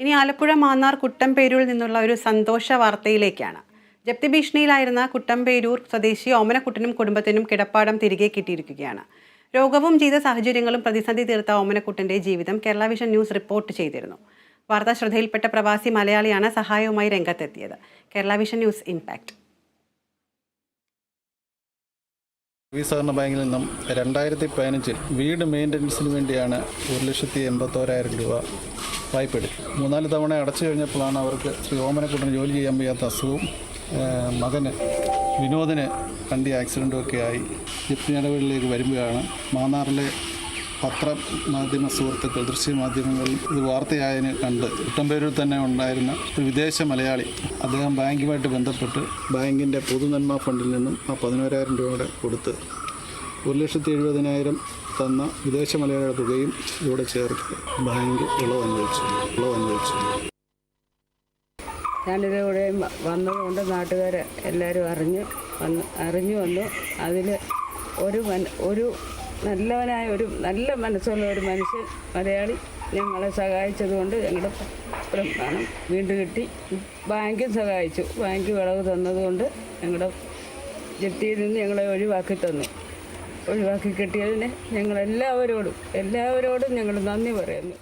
ഇനി ആലപ്പുഴ മാന്നാർ കുട്ടമ്പേരൂരിൽ നിന്നുള്ള ഒരു സന്തോഷ വാർത്തയിലേക്കാണ്. ജപ്തി ഭീഷണിയിലായിരുന്ന കുട്ടമ്പേരൂർ സ്വദേശി ഓമനക്കുട്ടനും കുടുംബത്തിനും കിടപ്പാടം തിരികെ കിട്ടിയിരിക്കുകയാണ്. രോഗവും ജീവിത സാഹചര്യങ്ങളും പ്രതിസന്ധി തീർത്ത ഓമനക്കുട്ടന്റെ ജീവിതം കേരള വിഷൻ ന്യൂസ് റിപ്പോർട്ട് ചെയ്തിരുന്നു. വാർത്താ ശ്രദ്ധയിൽപ്പെട്ട പ്രവാസി മലയാളിയാണ് സഹായവുമായി രംഗത്തെത്തിയത്. കേരള വിഷൻ ന്യൂസ് ഇമ്പാക്ട് വി സഹകരണ ബാങ്കിൽ നിന്നും രണ്ടായിരത്തി പതിനഞ്ചിൽ വീട് മെയിന്റനൻസിന് വേണ്ടിയാണ് ഒരു ലക്ഷത്തി എൺപത്തോരായിരം രൂപ വായ്പ എടുക്കും. മൂന്നാൽ തവണ അടച്ചു കഴിഞ്ഞപ്പോഴാണ് അവർക്ക് ശ്രീ ഓമനക്കുട്ടന് ജോലി ചെയ്യാൻ വയ്യാത്ത അസുഖവും മകന് വിനോദിന് വണ്ടി ആക്സിഡന്റും ഒക്കെ ആയി. ജപ്തി നടപടികളിലേക്ക് വരുമ്പോഴാണ് മാന്നാറിലെ പത്ര മാധ്യമ സുഹൃത്തുക്കൾ ദൃശ്യമാധ്യമങ്ങളിൽ ഇത് വാർത്തയായതിന് കണ്ട് കുട്ടമ്പേരൂർ തന്നെ ഉണ്ടായിരുന്ന ഒരു വിദേശ മലയാളി അദ്ദേഹം ബാങ്കുമായിട്ട് ബന്ധപ്പെട്ട് ബാങ്കിന്റെ പൊതുനന്മ ഫണ്ടിൽ നിന്നും ആ പതിനോരായിരം രൂപയുടെ കൂടെ കൊടുത്ത് ലക്ഷത്തി എഴുപതിനായിരം തന്ന വിദേശ മലയാളിയുടെ തുകയും ഇവിടെ ചേർത്ത് ബാങ്ക് ഇളവ് അനുവദിച്ചു. ഇളവ് അനുവദിച്ചു. ഞാനിതിലൂടെ വന്നതുകൊണ്ട് നാട്ടുകാർ എല്ലാവരും അറിഞ്ഞ് വന്ന് അറിഞ്ഞു വന്നു. അതിൽ ഒരു ഒരു നല്ലവനായ ഒരു നല്ല മനസ്സുള്ള ഒരു മനുഷ്യൻ മലയാളി ഞങ്ങളെ സഹായിച്ചതുകൊണ്ട് ഞങ്ങളുടെ പണം വീണ്ടും കിട്ടി. ബാങ്കും സഹായിച്ചു. ബാങ്ക് വിളവ് തന്നതുകൊണ്ട് ഞങ്ങളുടെ ജപ്തിയിൽ നിന്ന് ഞങ്ങളെ ഒഴിവാക്കി തന്നു. ഒഴിവാക്കി കിട്ടിയതിന് ഞങ്ങൾ എല്ലാവരോടും എല്ലാവരോടും ഞങ്ങൾ നന്ദി പറയുന്നു.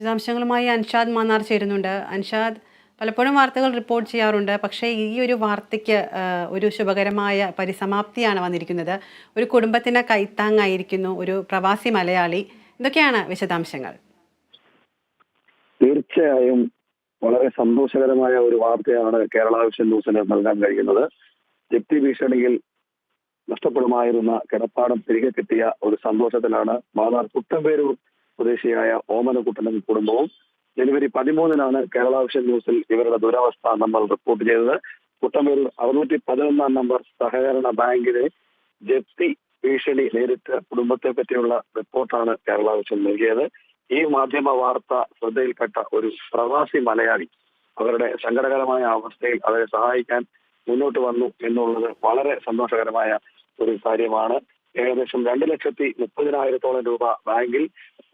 വിശദാംശങ്ങളുമായി അൻഷാദ് മാന്നാർ ചേരുന്നുണ്ട്. അൻഷാദ് പലപ്പോഴും വാർത്തകൾ റിപ്പോർട്ട് ചെയ്യാറുണ്ട്. പക്ഷേ ഈ ഒരു വാർത്തയ്ക്ക് ഒരു ശുഭകരമായ പരിസമാപ്തിയാണ് വന്നിരിക്കുന്നത്. ഒരു കുടുംബത്തിന് കൈത്താങ്ങായിരിക്കുന്നു ഒരു പ്രവാസി മലയാളി. ഇതൊക്കെയാണ് വിശദാംശങ്ങൾ? തീർച്ചയായും വളരെ സന്തോഷകരമായ ഒരു വാർത്തയാണ് കേരള വിഷൻ ന്യൂസിന് നൽകാൻ കഴിയുന്നത്. ജപ്തി ഭീഷണിയിൽ നഷ്ടപ്പെടുമായിരുന്ന കിടപ്പാടം തിരികെ കിട്ടിയ ഒരു സന്തോഷത്തിലാണ് മാതാർ കുട്ടമ്പേരൂർ സ്വദേശിയായ ഓമനക്കുട്ടനും കുടുംബവും. ജനുവരി പതിമൂന്നിനാണ് കേരള വിഷൻ ന്യൂസിൽ ഇവരുടെ ദുരവസ്ഥ നമ്മൾ റിപ്പോർട്ട് ചെയ്തത്. കുട്ടമ്പേരൂർ അറുന്നൂറ്റി പതിനൊന്നാം നമ്പർ സഹകരണ ബാങ്കിലെ ജപ്തി ഭീഷണി നേരിട്ട കുടുംബത്തെ പറ്റിയുള്ള റിപ്പോർട്ടാണ് കേരള വിഷൻ നൽകിയത്. ഈ മാധ്യമ വാർത്ത ശ്രദ്ധയിൽപ്പെട്ട ഒരു പ്രവാസി മലയാളി അവരുടെ സങ്കടകരമായ അവസ്ഥയിൽ അവരെ സഹായിക്കാൻ മുന്നോട്ട് വന്നു എന്നുള്ളത് വളരെ സന്തോഷകരമായ ഒരു കാര്യമാണ്. ഏകദേശം രണ്ട് ലക്ഷത്തി മുപ്പതിനായിരത്തോളം രൂപ ബാങ്കിൽ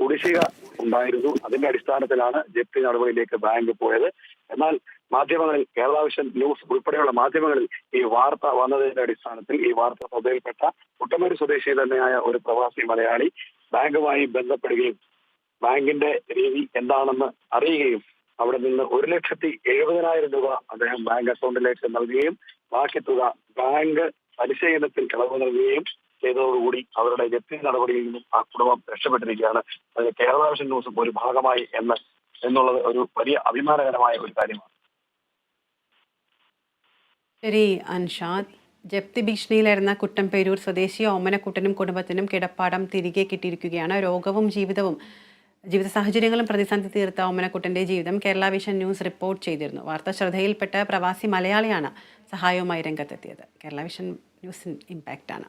കുടിശ്ശിക ഉണ്ടായിരുന്നു. അതിന്റെ അടിസ്ഥാനത്തിലാണ് ജപ്തി നടപടിയിലേക്ക് ബാങ്ക് പോയത്. എന്നാൽ മാധ്യമങ്ങളിൽ കേരള വിഷൻ ന്യൂസ് ഉൾപ്പെടെയുള്ള മാധ്യമങ്ങളിൽ ഈ വാർത്ത വന്നതിന്റെ അടിസ്ഥാനത്തിൽ ഈ വാർത്ത ശ്രദ്ധയിൽപ്പെട്ട കുട്ടമൂരി സ്വദേശി തന്നെയായ ഒരു പ്രവാസി മലയാളി ബാങ്കുമായി ബന്ധപ്പെടുകയും ബാങ്കിന്റെ രീതി എന്താണെന്ന് അറിയുകയും അവിടെ നിന്ന് ഒരു ലക്ഷത്തി എഴുപതിനായിരം രൂപ അദ്ദേഹം ബാങ്ക് അക്കൗണ്ടിലേക്ക് നൽകുകയും ബാക്കി തുക ബാങ്ക് പലിശ ഇനത്തിൽ ഇളവ് നൽകുകയും ചെയ്തതോടുകൂടി അവരുടെ ജപ്തി നടപടിയിൽ നിന്നും ആ കുടുംബം രക്ഷപ്പെട്ടിരിക്കുകയാണ്. അത് കേരള വിഷൻ ന്യൂസും ഒരു ഭാഗമായി എന്ന് എന്നുള്ളത് ഒരു വലിയ അഭിമാനകരമായ ഒരു കാര്യമാണ്. ശരി അൻഷാദ് ജപ്തി ഭീഷണിയിലായിരുന്ന കുട്ടംപേരൂർ സ്വദേശി ഓമനക്കുട്ടനും കുടുംബത്തിനും കിടപ്പാടം തിരികെ കിട്ടിയിരിക്കുകയാണ്. രോഗവും ജീവിതവും ജീവിത സാഹചര്യങ്ങളും പ്രതിസന്ധി തീർത്ത ഓമനക്കുട്ടന്റെ ജീവിതം കേരള വിഷൻ ന്യൂസ് റിപ്പോർട്ട് ചെയ്തിരുന്നു. വാർത്ത ശ്രദ്ധയിൽപ്പെട്ട പ്രവാസി മലയാളിയാണ് സഹായവുമായി രംഗത്തെത്തിയത്. കേരള വിഷൻ ന്യൂസിൻ ഇമ്പാക്റ്റാണ്